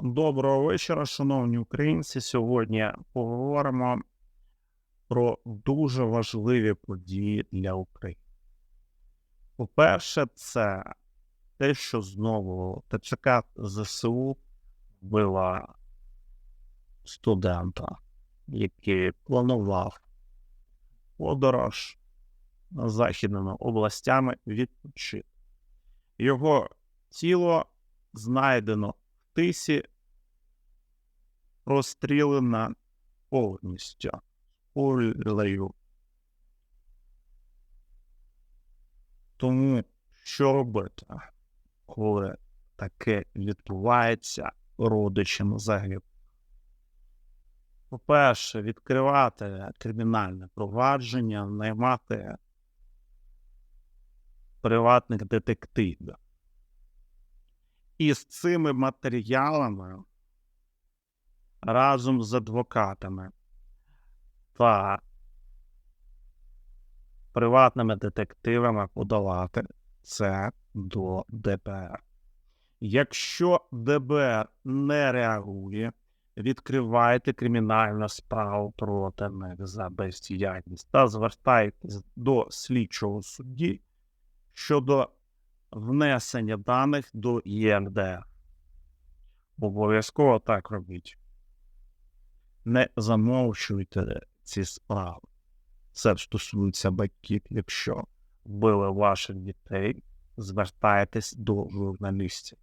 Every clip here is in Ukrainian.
Доброго вечора, шановні українці. Сьогодні поговоримо про дуже важливі події для України. По-перше, це те, що знову ТЦК ЗСУ вбила студента, який планував подорож західними областями відпочити. Його тіло знайдено тисі, розстрілена повністю пулею. Тому що робити, коли таке відбувається родичам загиблих? По-перше, відкривати кримінальне провадження, наймати приватних детективів. І з цими матеріалами разом з адвокатами та приватними детективами подавати це до ДБР. Якщо ДБР не реагує, відкривайте кримінальну справу проти них за бездіяльність та звертайтесь до слідчого судді щодо внесення даних до ЄРДР. Обов'язково так робіть. Не замовчуйте ці справи. Це стосується батьків, якщо вбили ваших дітей, звертайтесь до журналістів,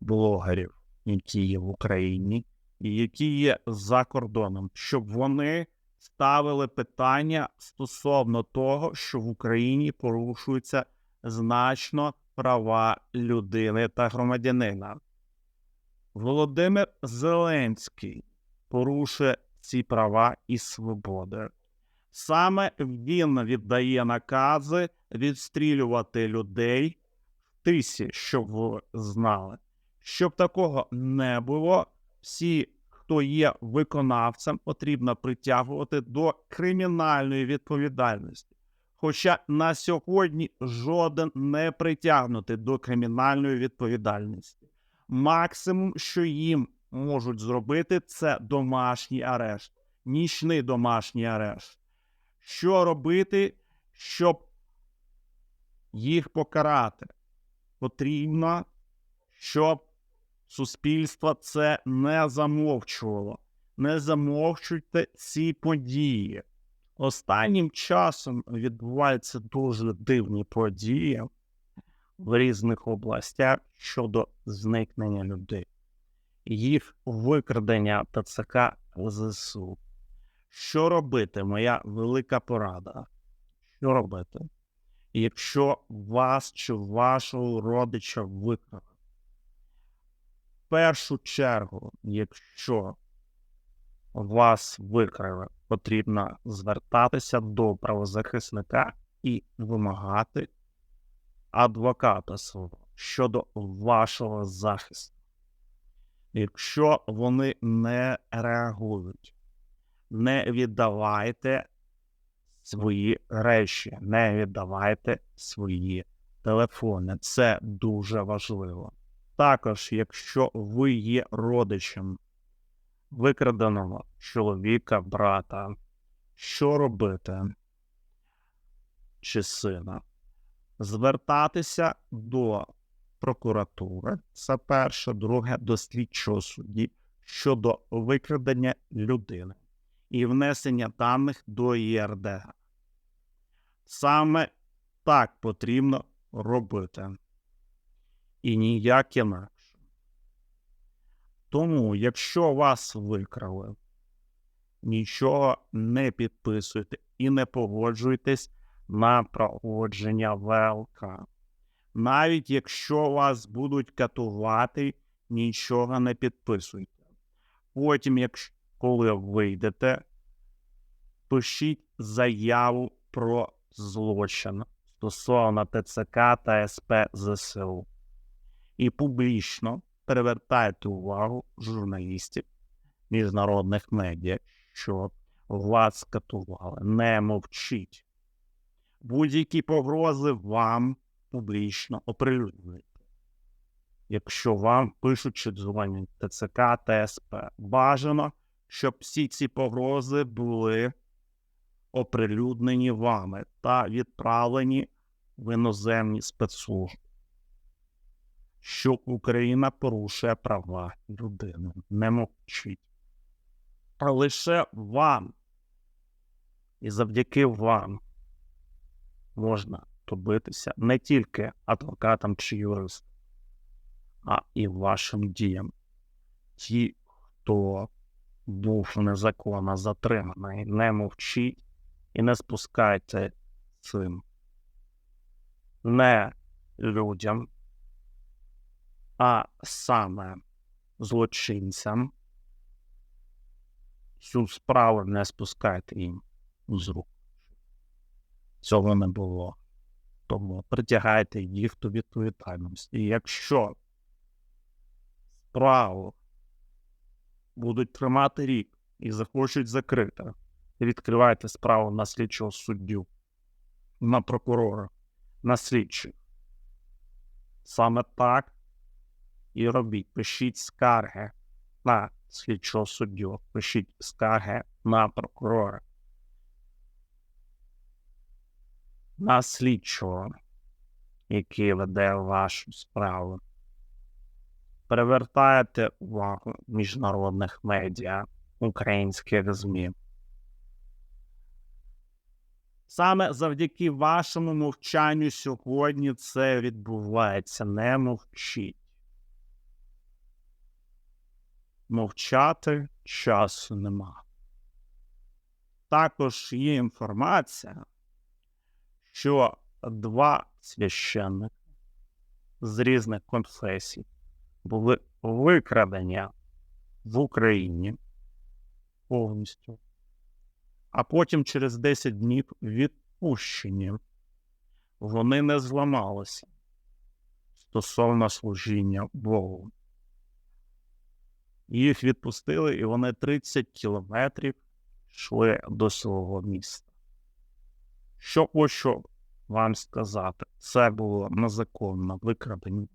блогерів, які є в Україні і які є за кордоном, щоб вони ставили питання стосовно того, що в Україні порушуються значно права людини та громадянина. Володимир Зеленський порушує ці права і свободи. Саме він віддає накази відстрілювати людей в тисі, щоб ви знали. Щоб такого не було, всі, хто є виконавцем, потрібно притягувати до кримінальної відповідальності. Хоча на сьогодні жоден не притягнутий до кримінальної відповідальності. Максимум, що їм можуть зробити, це домашній арешт, нічний домашній арешт. Що робити, щоб їх покарати? Потрібно, щоб суспільство це не замовчувало. Не замовчуйте ці події. Останнім часом відбуваються дуже дивні події в різних областях щодо зникнення людей, їх викрадення ТЦК ЗСУ. Що робити? Моя велика порада. Що робити? Якщо вас чи вашого родича викрали? В першу чергу, якщо вас викрали, потрібно звертатися до правозахисника і вимагати адвоката свого щодо вашого захисту. Якщо вони не реагують, не віддавайте свої речі, не віддавайте свої телефони. Це дуже важливо. Також, якщо ви є родичем викраденого чоловіка, брата, що робити чи сина? Звертатися до прокуратури, це перше, друге, до слідчого судді щодо викрадення людини і внесення даних до ЄРДГ. Саме так потрібно робити. І ніяк інакше. Тому, якщо вас викрали, нічого не підписуйте і не погоджуйтесь на проходження ВЛК. Навіть якщо вас будуть катувати, нічого не підписуйте. Потім, якщо коли вийдете, пишіть заяву про злочин стосовно ТЦК та СП ЗСУ і публічно привертайте увагу журналістів міжнародних медіа, що вас скатували. Не мовчіть. Будь-які погрози вам публічно оприлюднюйте. якщо вам пишуть чи дзвонять ТЦК та СП. Бажано, щоб всі ці погрози були оприлюднені вами та відправлені в іноземні спецслужби. Що Україна порушує права людини. Не мовчіть. А лише вам і завдяки вам можна добитися не тільки адвокатам чи юристам, а і вашим діям. Ті, хто був незаконно затриманий, не мовчіть і не спускайте цим не людям, а саме злочинцям. Цю справу не спускайте їм з рук. Цього не було. Тому притягайте їх до відповідальності. І якщо справу будуть тримати рік і захочуть закрити, відкривайте справу на слідчого суддю, на прокурора, на слідчих. Саме так і робіть. Пишіть скарги на слідчого суддю, пишіть скарги на прокурора. На слідчого, який веде вашу справу. Привертаєте увагу міжнародних медіа, українських ЗМІ. Саме завдяки вашому мовчанню сьогодні це відбувається. Не мовчіть. Мовчати часу нема. Також є інформація, що два священники з різних конфесій були викрадені в Україні повністю, а потім через 10 днів відпущені. Вони не зламалися стосовно служіння Богу. Їх відпустили, і вони 30 кілометрів йшли до свого міста. Що хочу вам сказати, це було незаконно викрадення.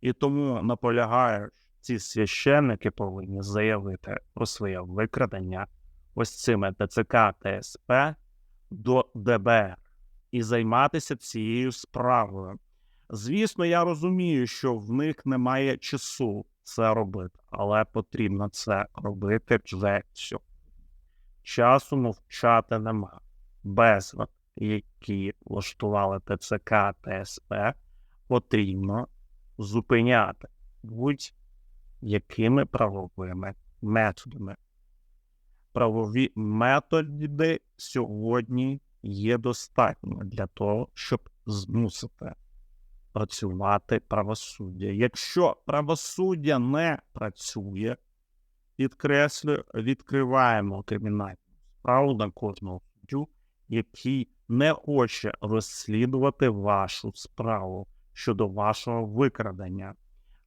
І тому наполягаю, ці священники повинні заявити про своє викрадення ось цими ТЦК та СП до ДБР і займатися цією справою. Звісно, я розумію, що в них немає часу це робити, але потрібно це робити вже сьогодні. Часу мовчати нема. Безлад, які влаштували ТЦК та СП, потрібно зупиняти будь-якими правовими методами. Правові методи сьогодні є достатньо для того, щоб змусити працювати правосуддя. Якщо правосуддя не працює, підкреслюю, відкриваємо кримінальну справу на кожного суддю, який не хоче розслідувати вашу справу щодо вашого викрадення.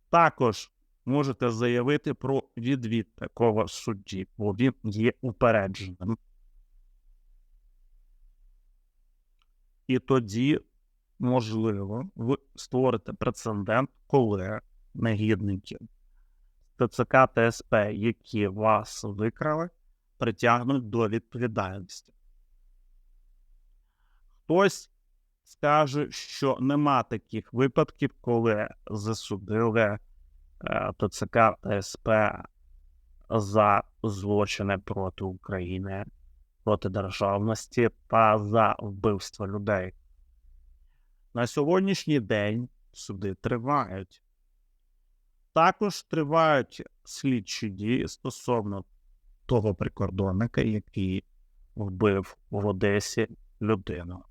Також можете заявити про відвід такого судді, бо він є упередженим. І тоді, можливо, ви створите прецедент, коли негідники ТЦК та СП, які вас викрали, притягнуть до відповідальності. Хтось скаже, що нема таких випадків, коли засудили е, ТЦК та СП за злочини проти України, проти державності та за вбивство людей. На сьогоднішній день суди тривають. Також тривають слідчі дії стосовно того прикордонника, який вбив в Одесі людину.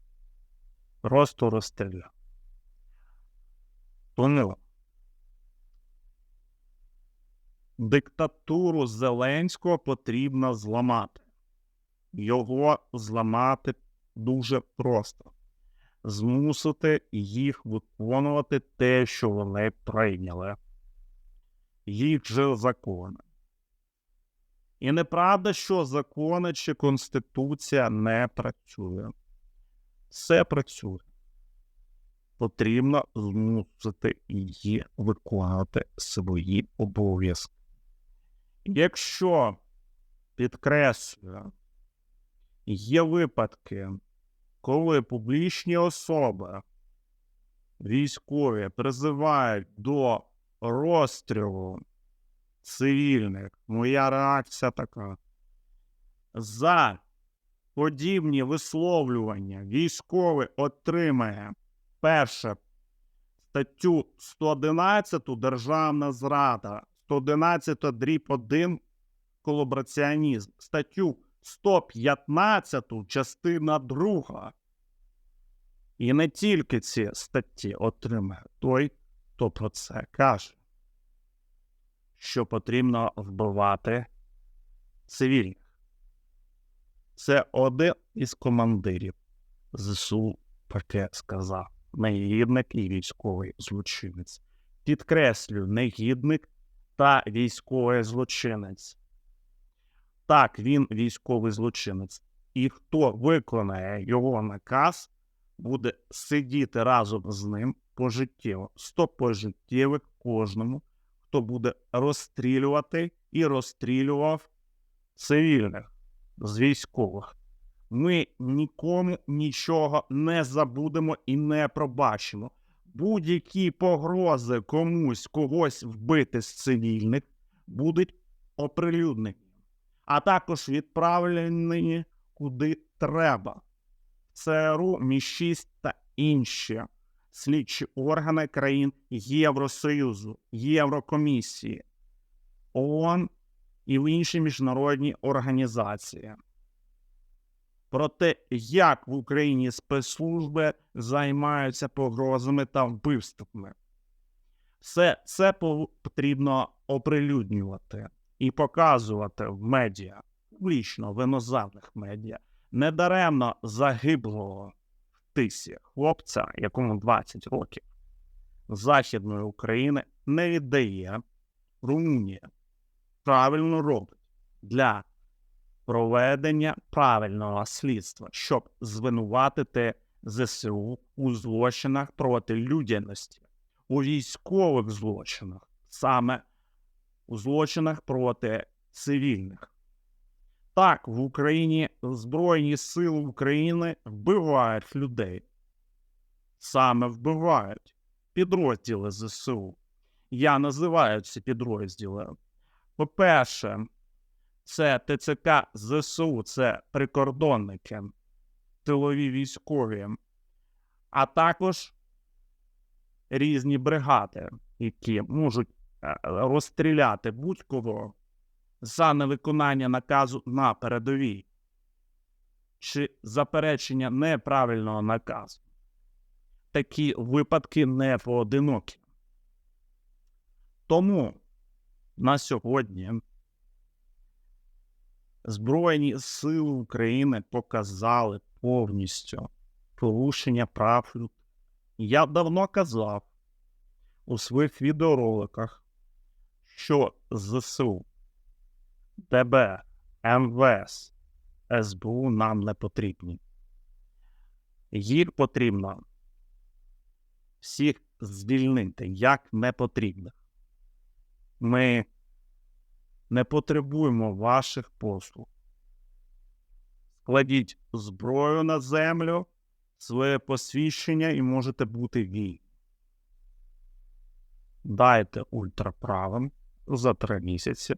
Просто розстріляв. Тонило. Диктатуру Зеленського потрібно зламати. Його зламати дуже просто. Змусити їх виконувати те, що вони прийняли. Їх же закони. І неправда, що закони чи Конституція не працює. Все працює. потрібно змусити її виконувати свої обов'язки. Якщо, підкреслюю, є випадки, коли публічні особи, військові призивають до розстрілу цивільних, моя реакція така. За подібні висловлювання військовий отримає перше статтю 111 Державна зрада, 111 дріб 1 колабораціонізм, статтю 115 частина 2. І не тільки ці статті отримає той, хто про це каже, що потрібно вбивати цивільних. Це один із командирів ЗСУ таке сказав. Негідник і військовий злочинець. Підкреслюю, негідник та військовий злочинець. Так, він військовий злочинець. І хто виконає його наказ, буде сидіти разом з ним пожиттєво. Сто пожиттєвих кожному, хто буде розстрілювати і розстрілював цивільних з військових. Ми нікому нічого не забудемо і не пробачимо. Будь-які погрози комусь когось вбити з цивільних будуть оприлюднені, а також відправлені куди треба. ЦРУ, Мі-6 та інші слідчі органи країн Євросоюзу, Єврокомісії, ООН і в інші міжнародні організації. Про те, як в Україні спецслужби займаються погрозами та вбивствами. Все це потрібно оприлюднювати і показувати в медіа, публічно в іноземних медіа, недаремно загиблого в тисі хлопця, якому 20 років, Західної України не віддає Румунія. Правильно робить для проведення правильного слідства, щоб звинуватити ЗСУ у злочинах проти людяності, у військових злочинах, саме у злочинах проти цивільних. Так, в Україні Збройні Сили України вбивають людей. Саме вбивають підрозділи ЗСУ. Я називаю ці підрозділи. По-перше, це ТЦК ЗСУ, це прикордонники, тилові військові, а також різні бригади, які можуть розстріляти будь-кого за невиконання наказу на передовій чи заперечення неправильного наказу. Такі випадки не поодинокі. Тому на сьогодні Збройні сили України показали повністю порушення прав людей. Я давно казав у своїх відеороликах, що ЗСУ, ДБ, МВС, СБУ нам не потрібні. Їх потрібно всіх звільнити як не потрібних. Ми не потребуємо ваших послуг. Складіть зброю на землю, своє посвідчення і можете бути вільні. Дайте ультраправим за три місяці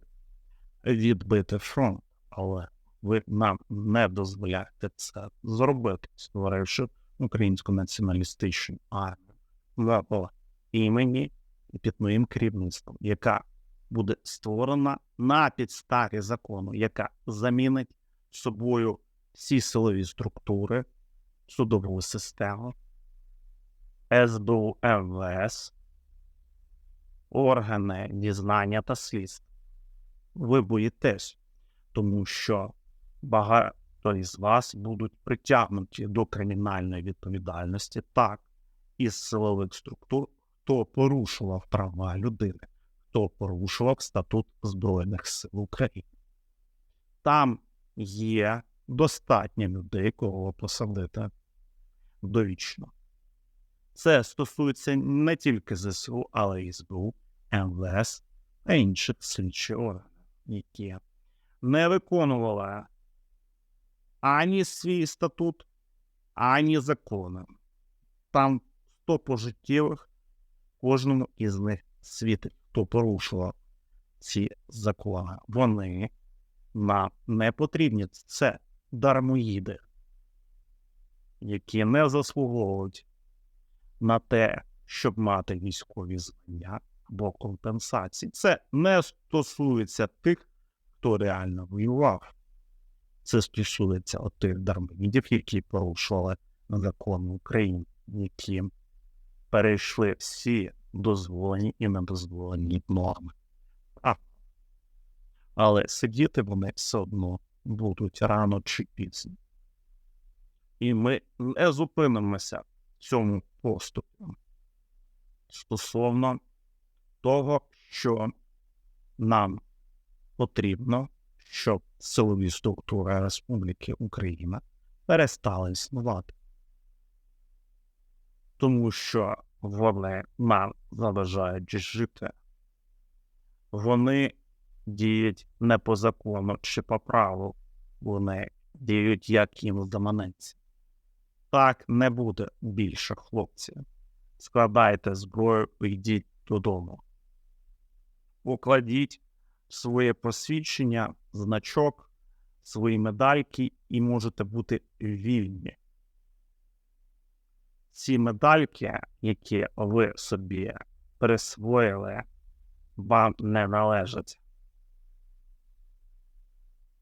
відбити фронт, але ви нам не дозволяєте це зробити, створивши українську націоналістичну армію. В імені і під моїм керівництвом, яка буде створена на підставі закону, яка замінить собою всі силові структури, судову систему, СБУ МВС, органи дізнання та слідства. Ви боїтесь, тому що багато із вас будуть притягнуті до кримінальної відповідальності так із силових структур, хто порушував права людини хто порушував статут Збройних сил України. Там є достатньо людей, кого посадити довічно. Це стосується не тільки ЗСУ, але й СБУ, МВС та інших слідчих органів, які не виконували ані свій статут, ані закони. Там 100 пожиттєвих кожному із них світить, хто порушував ці закони. Вони нам не потрібні. Це дармоїди, які не заслуговують на те, щоб мати військові звання або компенсації. Це не стосується тих, хто реально воював. Це стосується тих дармоїдів, які порушували закон України, які перейшли всі дозволені і недозволені норми. А. Але сидіти вони все одно будуть рано чи пізно. І ми не зупинимося в цьому поступі стосовно того, що нам потрібно, щоб силові структури Республіки Україна перестали існувати. Тому що вони нам заважають жити. Вони діють не по закону чи по праву, вони діють як їм заманеться. Так не буде більше хлопців. Складайте зброю йдіть додому. Укладіть своє посвідчення, значок, свої медальки і можете бути вільні. Ці медальки, які ви собі присвоїли, вам не належать.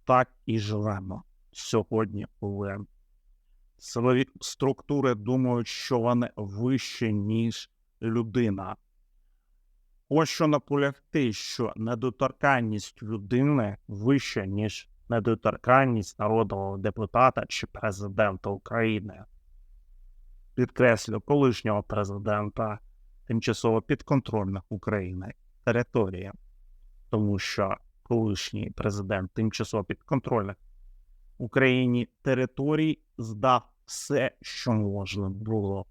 Так і живемо сьогодні, коли силові структури думають, що вони вище, ніж людина. Ось що наполягти, що недоторканність людини вища, ніж недоторканність народного депутата чи президента України. Підкреслю колишнього президента тимчасово підконтрольних України території, тому що колишній президент тимчасово підконтрольних Україні територій здав все, що можна було,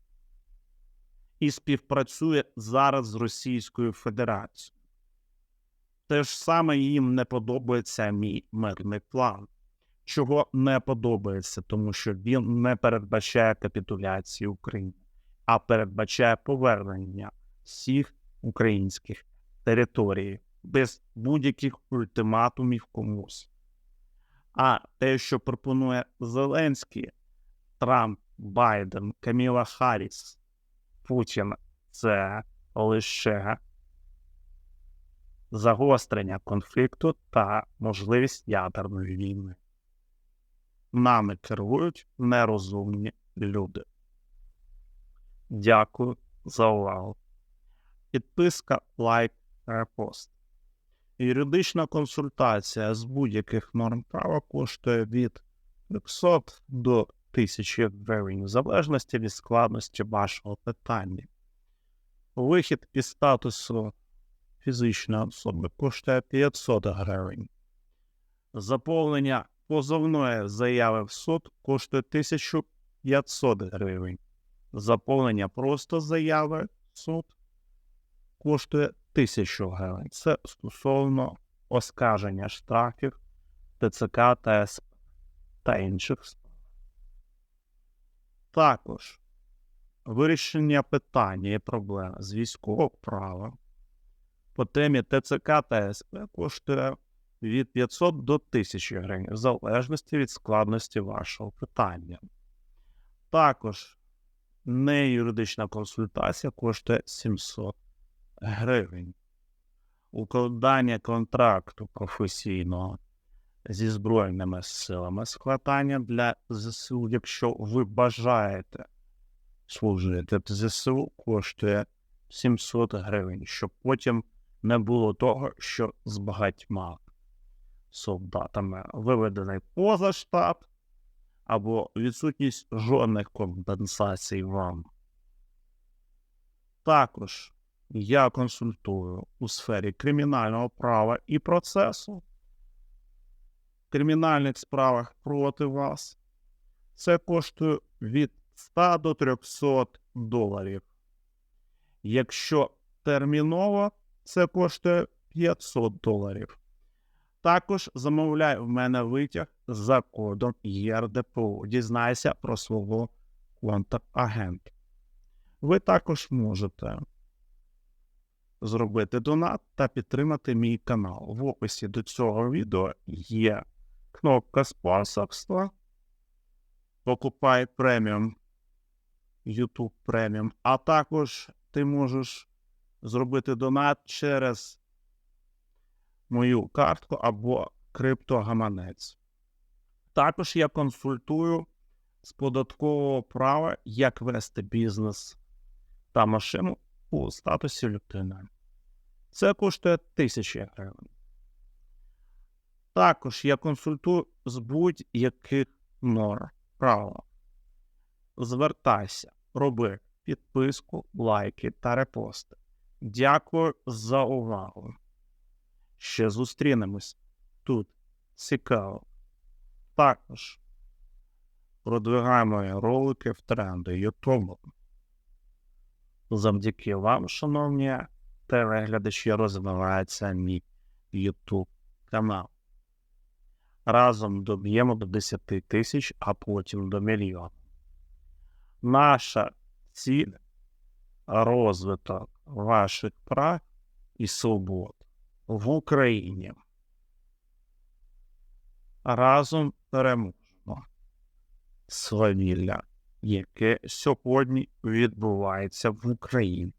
і співпрацює зараз з Російською Федерацією. Те ж саме їм не подобається мій мирний план. Чого не подобається, тому що він не передбачає капітуляції України, а передбачає повернення всіх українських територій без будь-яких ультиматумів комусь. А те, що пропонує Зеленський, Трамп, Байден, Каміла Харріс, Путін, це лише загострення конфлікту та можливість ядерної війни. Нами керують нерозумні люди. Дякую за увагу. Підписка, лайк, репост. Юридична консультація з будь-яких норм права коштує від 300 до 1000 гривень в залежності від складності вашого питання. Вихід із статусу фізичної особи коштує 500 гривень. Заповнення позовної заяви в суд коштує 1500 гривень. Заповнення просто заяви в суд коштує 1000 гривень. Це стосовно оскарження штрафів ТЦК та СП та інших. Також вирішення питання і проблем з військового права по темі ТЦК та СП коштує від 500 до 1000 гривень, в залежності від складності вашого питання. Також неюридична консультація коштує 700 гривень. Укладання контракту професійного зі Збройними силами складання для ЗСУ, якщо ви бажаєте служити в ЗСУ, коштує 700 гривень, щоб потім не було того, що з багатьма солдатами виведений поза штаб або відсутність жодних компенсацій вам. Також я консультую у сфері кримінального права і процесу. Кримінальних справах проти вас це коштує від 100 до 300 доларів Якщо терміново, це коштує 500 доларів. Також замовляй в мене витяг за кодом ЄРДПУ. Дізнайся про свого контрагента. Ви також можете зробити донат та підтримати мій канал. В описі до цього відео є кнопка спонсорства. Покупай преміум YouTube преміум, а також ти можеш зробити донат через мою картку або криптогаманець. Також я консультую з податкового права, як вести бізнес та машину у статусі людини. Це коштує тисячі гривень. Також я консультую з будь-яких норм права. Звертайся, роби підписку, лайки та репости. Дякую за увагу. Ще зустрінемось тут. Цікаво. Також продвигаємо ролики в тренди YouTube. Завдяки вам, шановні телеглядачі, розвивається мій YouTube канал. Разом доб'ємо до 10 тисяч, а потім до мільйона. Наша ціль розвиток ваших прав і свобод в Україні. Разом переможемо свавілля, яке сьогодні відбувається в Україні.